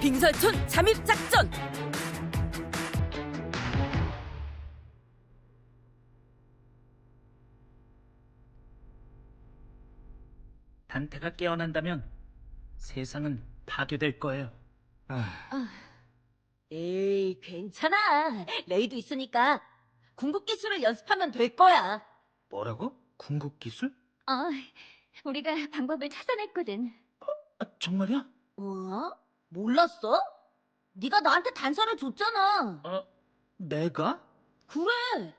빙설촌 잠입 작전. 단테가 깨어난다면 세상은 파괴될 거예요. 에이, 괜찮아. 레이도 있으니까 궁극 기술을 연습하면 될 거야. 뭐라고? 궁극 기술? 어, 우리가 방법을 찾아냈거든. 아, 정말이야? 어? 몰랐어? 네가 나한테 단서를 줬잖아. 어, 내가? 그래.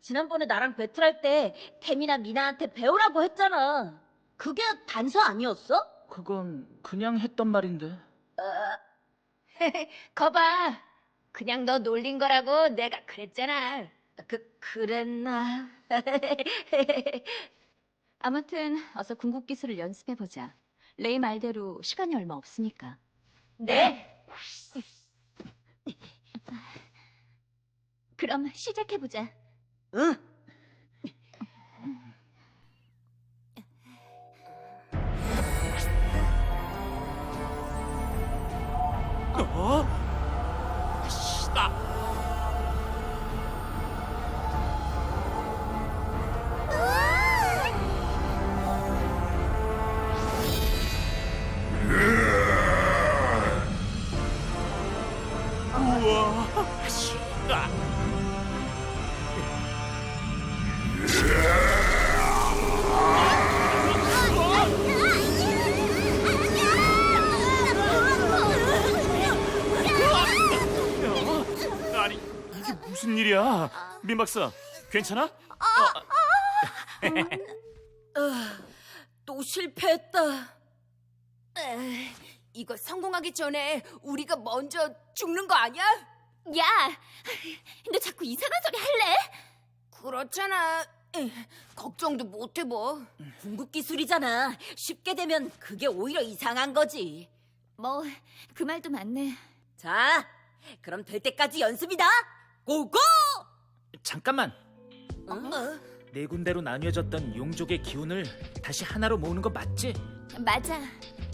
지난번에 나랑 배틀할 때 태미나 미나한테 배우라고 했잖아. 그게 단서 아니었어? 그건 그냥 했던 말인데. 거봐. 그냥 너 놀린 거라고 내가 그랬잖아. 그 그랬나? 아무튼 어서 궁극 기술을 연습해 보자. 레이 말대로 시간이 얼마 없으니까. 네. 그럼 시작해 보자. 응. 어? 민 박사, 괜찮아? 또 실패했다. 이거 성공하기 전에 우리가 먼저 죽는 거 아니야? 야, 너 자꾸 이상한 소리 할래? 그렇잖아. 에이, 걱정도 못 해봐. 궁극 기술이잖아. 쉽게 되면 그게 오히려 이상한 거지. 뭐 그 말도 맞네. 자, 그럼 될 때까지 연습이다. 고고! 잠깐만. 어? 네 군데로 나뉘어졌던 용족의 기운을 다시 하나로 모으는 거 맞지? 맞아.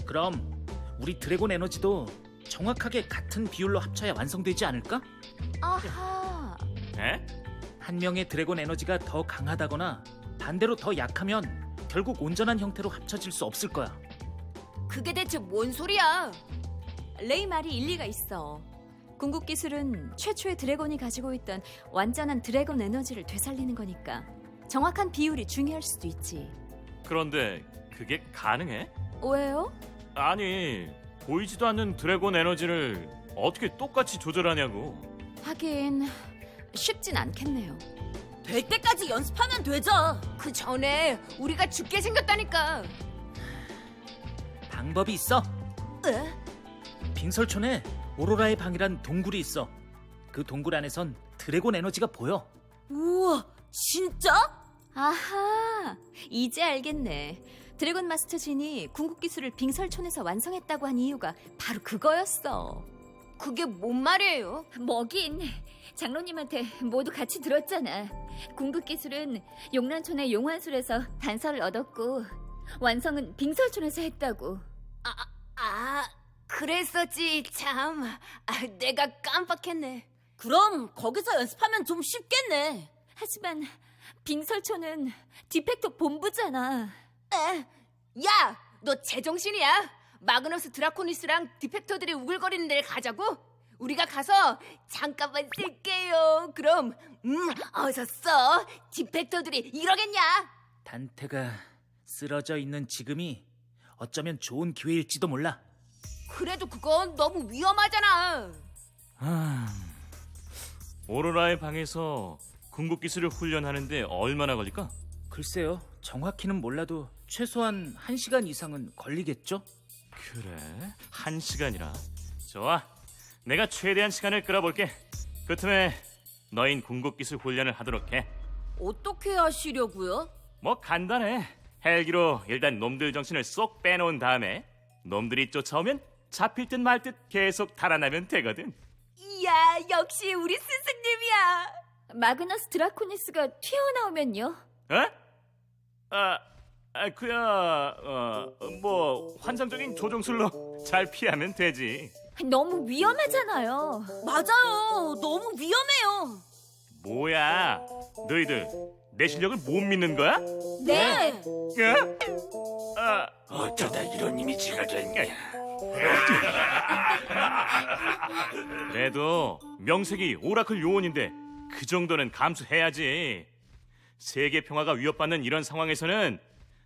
그럼 우리 드래곤 에너지도 정확하게 같은 비율로 합쳐야 완성되지 않을까? 아하. 에? 한 명의 드래곤 에너지가 더 강하다거나 반대로 더 약하면 결국 온전한 형태로 합쳐질 수 없을 거야. 그게 대체 뭔 소리야? 레이 말이 일리가 있어. 궁극 기술은 최초의 드래곤이 가지고 있던 완전한 드래곤 에너지를 되살리는 거니까 정확한 비율이 중요할 수도 있지. 그런데 그게 가능해? 왜요? 아니 보이지도 않는 드래곤 에너지를 어떻게 똑같이 조절하냐고 하긴 쉽진 않겠네요. 될 때까지 연습하면 되죠. 그 전에 우리가 죽게 생겼다니까. 방법이 있어. 빙설촌에 오로라의 방이란 동굴이 있어. 그 동굴 안에선 드래곤 에너지가 보여. 우와, 진짜? 아하, 이제 알겠네. 드래곤 마스터 진이 궁극 기술을 빙설촌에서 완성했다고 한 이유가 바로 그거였어. 그게 뭔 말이에요? 뭐긴 장로님한테 모두 같이 들었잖아. 궁극 기술은 용란촌의 용환술에서 단서를 얻었고 완성은 빙설촌에서 했다고. 아, 그랬었지. 참. 아, 내가 깜빡했네. 그럼 거기서 연습하면 좀 쉽겠네. 하지만 빙설촌은 디펙터 본부잖아. 에, 야, 너 제정신이야? 마그너스 드라코니스랑 디펙터들이 우글거리는 데를 가자고? 우리가 가서 잠깐만 쓸게요. 그럼 음, 어서 써. 디펙터들이 이러겠냐? 단테가 쓰러져 있는 지금이 어쩌면 좋은 기회일지도 몰라. 그래도 그건 너무 위험하잖아. 오로라의 방에서 궁극 기술을 훈련하는데 얼마나 걸릴까? 글쎄요, 정확히는 몰라도 최소한 1시간 이상은 걸리겠죠? 그래 한 시간이라 좋아 내가 최대한 시간을 끌어볼게 그 틈에 너인 궁극 기술 훈련을 하도록 해뭐 어떻게 하시려고요? 간단해 헬기로 일단 놈들 정신을 쏙 빼놓은 다음에 놈들이 쫓아오면 잡힐 듯 말 듯 계속 달아나면 되거든 이야, 역시 우리 스승님이야. 마그너스 드라코니스가 튀어나오면요. 어? 아, 아 그야 어, 뭐 환상적인 조종술로 잘 피하면 되지 너무 위험하잖아요. 맞아요. 너무 위험해요. 뭐야? 너희들 내 실력을 못 믿는 거야? 네. 야? 아, 어쩌다 이런 이미지가 됐냐? 그래도 명색이 오라클 요원인데 그 정도는 감수해야지. 세계 평화가 위협받는 이런 상황에서는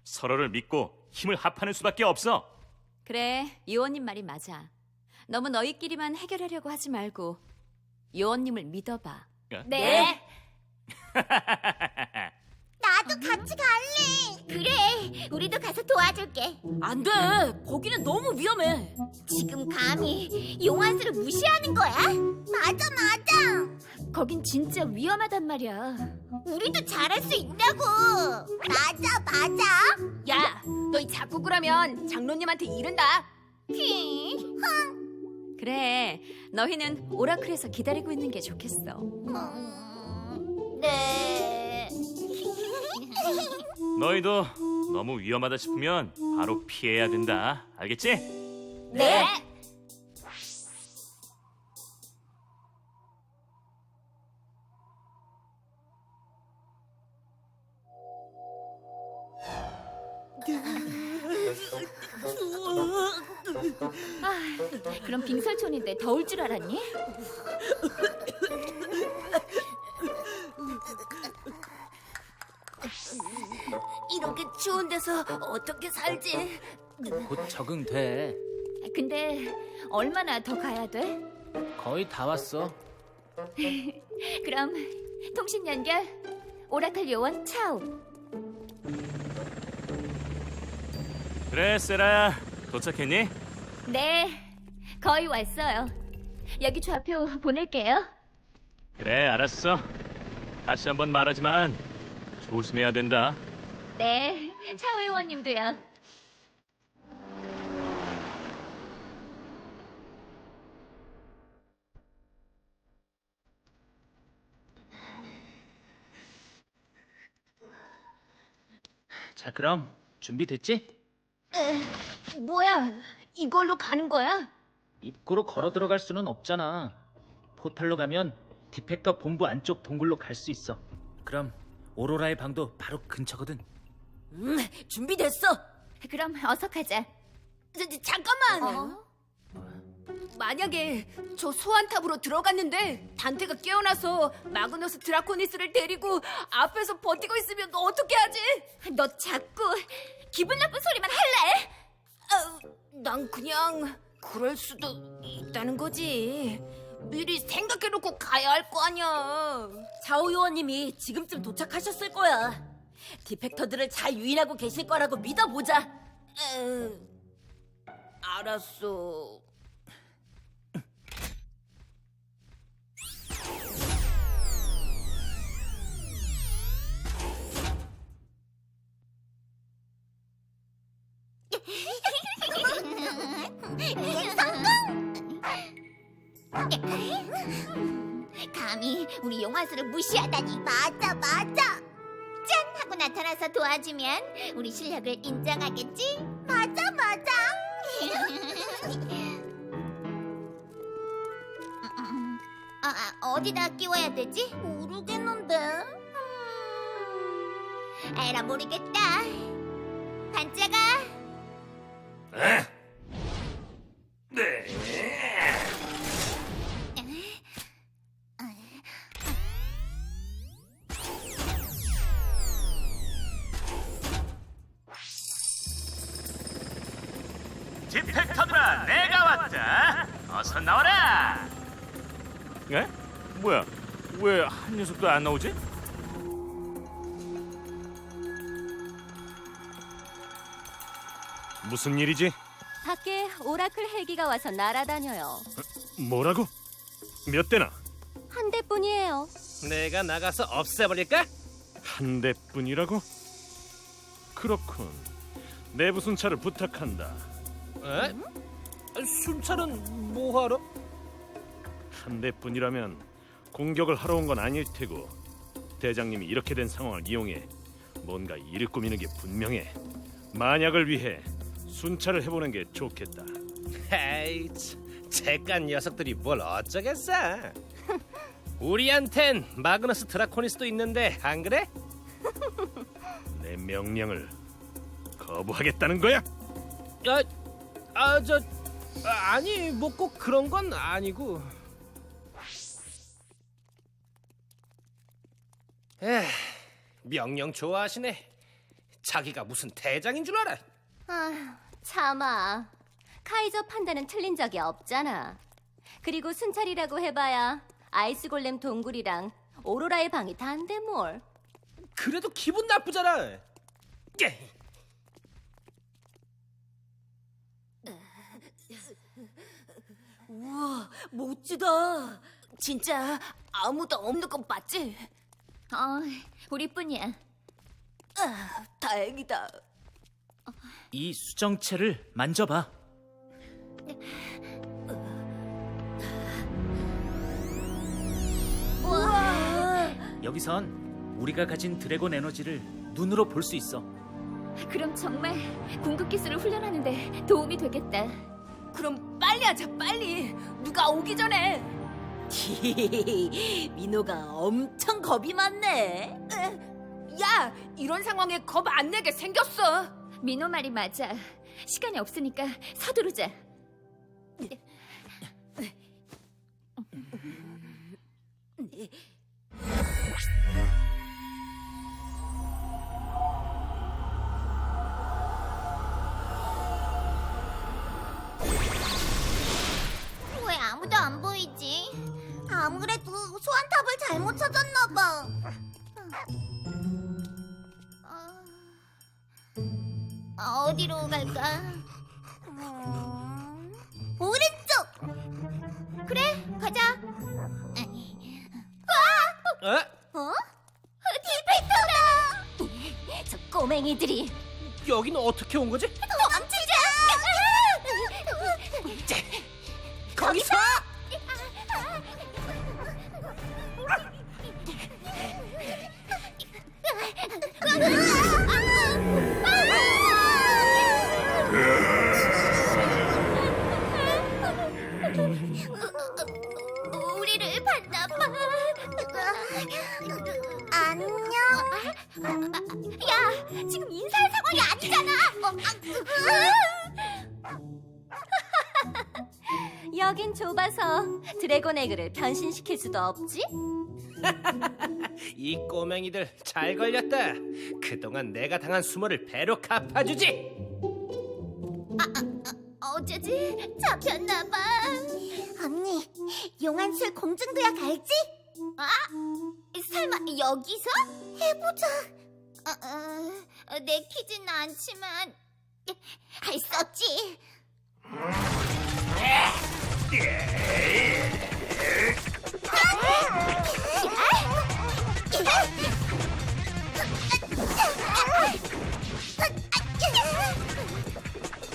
서로를 믿고 힘을 합하는 수밖에 없어. 그래, 요원님 말이 맞아. 너무 너희끼리만 해결하려고 하지 말고 요원님을 믿어봐. 네. 나도 같이 갈래. 그래, 가서 도와줄게. 안 돼. 거기는 너무 위험해. 지금 감히 용환수를 무시하는 거야? 맞아, 맞아. 거긴 진짜 위험하단 말이야. 우리도 잘할 수 있다고. 맞아, 맞아. 야, 너희 자꾸 그러면 장로님한테 이른다. 히, 그래, 너희는 오라클에서 기다리고 있는 게 좋겠어. 음, 네. 너희도 너무 위험하다 싶으면 바로 피해야 된다. 알겠지? 네. 그럼 빙설촌인데 더울 줄 알았니? 이렇게 추운 데서 어떻게 살지? 곧 적응돼. 근데 얼마나 더 가야 돼? 거의 다 왔어. 그럼 통신 연결 오라클 요원 차우. 그래, 세라야. 도착했니? 네, 거의 왔어요. 여기 좌표 보낼게요. 그래, 알았어. 다시 한번 말하지만 조심해야 된다. 네, 차우 의원님도요. 자, 그럼 준비됐지? 뭐야? 이걸로 가는 거야? 입구로 걸어 들어갈 수는 없잖아. 포탈로 가면 디펙터 본부 안쪽 동굴로 갈 수 있어. 그럼 오로라의 방도 바로 근처거든. 음, 준비됐어. 그럼 어서 가자. 저, 저, 잠깐만. 만약에 저 소환탑으로 들어갔는데 단테가 깨어나서 마그너스 드라코니스를 데리고 앞에서 버티고 있으면 너 어떻게 하지? 너 자꾸 기분 나쁜 소리만 할래? 아, 난 그냥 그럴 수도 있다는 거지. 미리 생각해놓고 가야 할 거 아니야. 자오 요원님이 지금쯤 도착하셨을 거야. 디펙터들을 잘 유인하고 계실 거라고 믿어보자. 에, 알았어. 감히 우리 용환수를 무시하다니. 맞아, 맞아. 나타나서 도와주면 우리 실력을 인정하겠지? 맞아, 맞아. 아, 아, 어디다 끼워야 되지? 모르겠는데. 음, 에라 모르겠다. 반짝아. 디펙터들아, 내가 왔다. 어서 나와라. 에? 뭐야? 왜 한 녀석도 안 나오지? 무슨 일이지? 밖에 오라클 헬기가 와서 날아다녀요. 뭐라고? 몇 대나? 한 대뿐이에요. 내가 나가서 없애버릴까? 한 대뿐이라고? 그렇군. 내부 순찰을 부탁한다. 에? 순찰은 뭐하러? 한 대뿐이라면 공격을 하러 온 건 아닐 테고 대장님이 이렇게 된 상황을 이용해 뭔가 일을 꾸미는 게 분명해. 만약을 위해 순찰을 해보는 게 좋겠다. 에이, 참, 잭간 녀석들이 뭘 어쩌겠어? 우리한텐 마그너스 드라코니스도 있는데 안 그래? 내 명령을 거부하겠다는 거야? 아, 아, 저, 아, 아니, 뭐 꼭 그런 건 아니고. 에, 명령 좋아하시네. 자기가 무슨 대장인 줄 알아? 아, 참아. 카이저 판단은 틀린 적이 없잖아. 그리고 순찰이라고 해봐야 아이스 골렘 동굴이랑 오로라의 방이 단데 뭘. 그래도 기분 나쁘잖아. 예. 우와, 멋지다. 진짜 아무도 없는 건 맞지? 어, 우리뿐이야. 아, 다행이다. 이 수정체를 만져봐. 여기선 우리가 가진 드래곤 에너지를 눈으로 볼 수 있어. 그럼 정말 궁극 기술을 훈련하는데 도움이 되겠다. 그럼 빨리 하자, 빨리. 누가 오기 전에. 민호가 엄청 겁이 많네. 야, 이런 상황에 겁 안 내게 생겼어. 민호 말이 맞아. 시간이 없으니까 서두르자. 안 보이지? 아무래도 소환탑을 잘못 찾았나 봐. 어, 어디로 갈까? 음, 오른쪽. 그래, 가자. 어? 어? 디펙터다. 저 꼬맹이들이 여기는 어떻게 온 거지? 야, 지금 인사할 상황이 아니잖아. 여긴 좁아서 드래곤 에그를 변신시킬 수도 없지? 이 꼬맹이들 잘 걸렸다. 그동안 내가 당한 수모를 배로 갚아주지. 어쩌지? 잡혔나 봐. 언니, 용안술 공중도약 알지? 아, 설마 여기서? 해보자. 어, 어, 내키진 않지만 할 수 없지.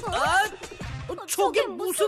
아, 어, 저게 무슨...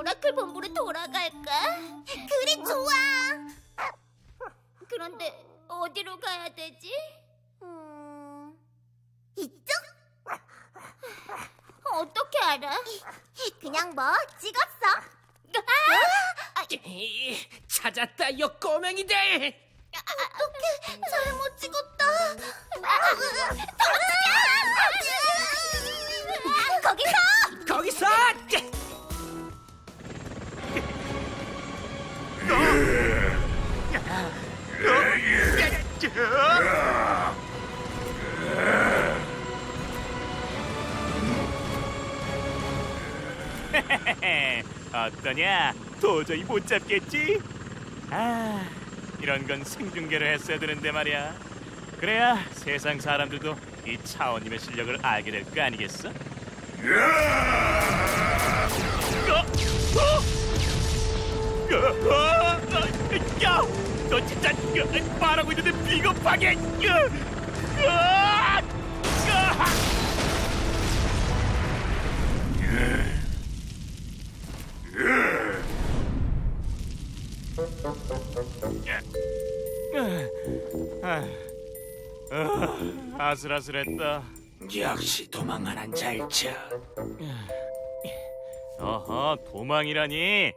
오라클 본부로 돌아갈까? 그래 좋아. 그런데 어디로 가야 되지? 음, 이쪽? 어떻게 알아? 그냥 뭐 찍었어. 아! 에이, 찾았다, 요 꼬맹이들! 어떡해 잘못 찍었다 거기서 어떠냐? 도저히 못 잡겠지? 아, 이런 건 생중계로 했어야 되는데 말이야. 그래야 세상 사람들도 이 차원님의 실력을 알게 될 거 아니겠어? 어? 어? 어? 어? 야, 너 진짜 야, 말하고 있는데 비겁하게! 야! 아! 아! 아, 아, 아슬아슬했다. 역시 도망가는 잘쳐. 어허, 도망이라니.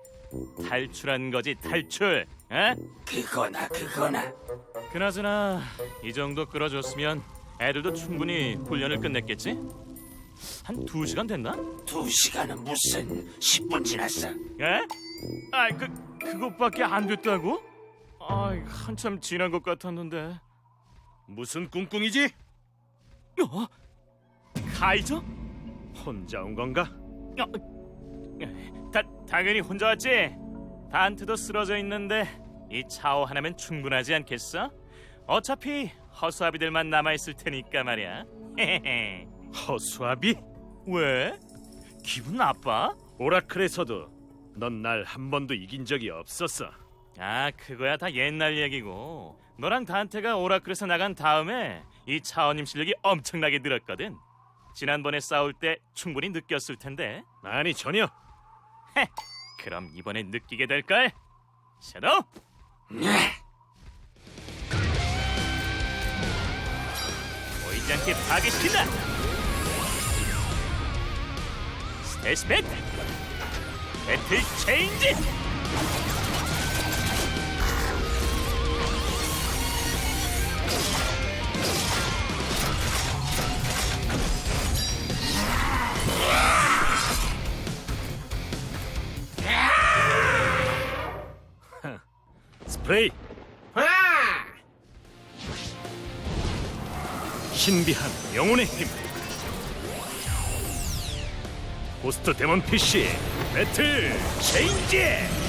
탈출한 거지, 탈출. 에? 그거나 그거나. 그나저나 이 정도 끌어줬으면 애들도 충분히 훈련을 끝냈겠지? 한 두 시간 됐나? 두 시간은 무슨 10분 지났어. 에? 아, 그 그것밖에 안 됐다고? 아, 한참 지난 것 같았는데. 무슨 꿍꿍이지? 어? 카이저? 혼자 온 건가? 어, 다, 당연히 혼자 왔지. 단트도 쓰러져 있는데 이 차오 하나면 충분하지 않겠어? 어차피 허수아비들만 남아 있을 테니까 말이야. 허수아비? 왜? 기분 나빠? 오라클에서도 넌 날 한 번도 이긴 적이 없었어. 아, 그거야 다 옛날 얘기고. 너랑 단테가 오라클에서 나간 다음에 이 차원님 실력이 엄청나게 늘었거든. 지난번에 싸울 때 충분히 느꼈을 텐데. 아니 전혀. 헤, 그럼 이번엔 느끼게 될걸. 섀도우. 보이지 않게 파괴시킨다. 스테이스 밴 배틀 체인지. 스프레이. 신비한 영혼의 힘. 고스트 데몬 피쉬 배틀 체인지.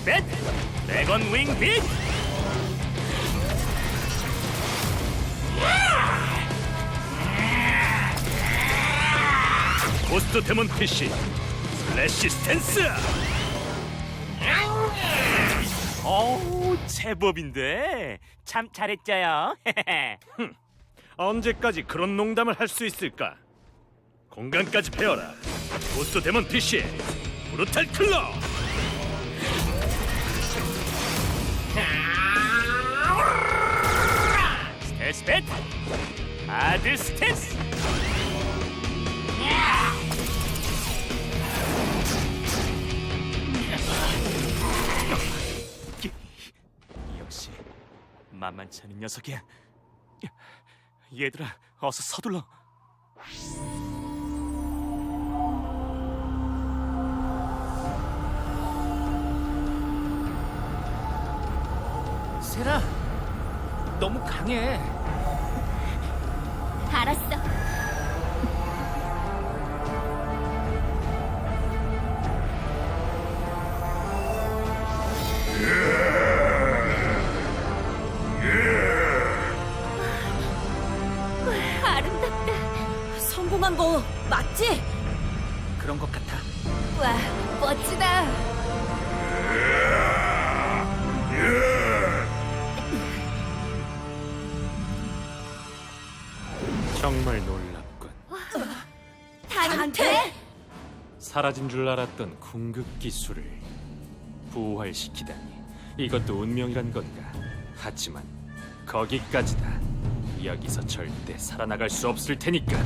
빛! 고스트 데몬 피쉬. 슬래시 스탠스. 어우, 제법인데. 참 잘했죠요. 언제까지 그런 농담을 할 수 있을까? 공간까지 베어라. 고스트 데몬 피쉬. 브루탈 클러 뱃! 아들 스탠스! 역시 만만치 않은 녀석이야. 얘들아, 어서 서둘러. 세라, 너무 강해. 알았어. 아름답다. 성공한 거 맞지? 그런 것 같아. 와, 멋지다. 정말 놀랍군. 단테? 사라진 줄 알았던 궁극 기술을 부활시키다니. 이것도 운명이란 건가? 하지만 거기까지다. 여기서 절대 살아나갈 수 없을 테니까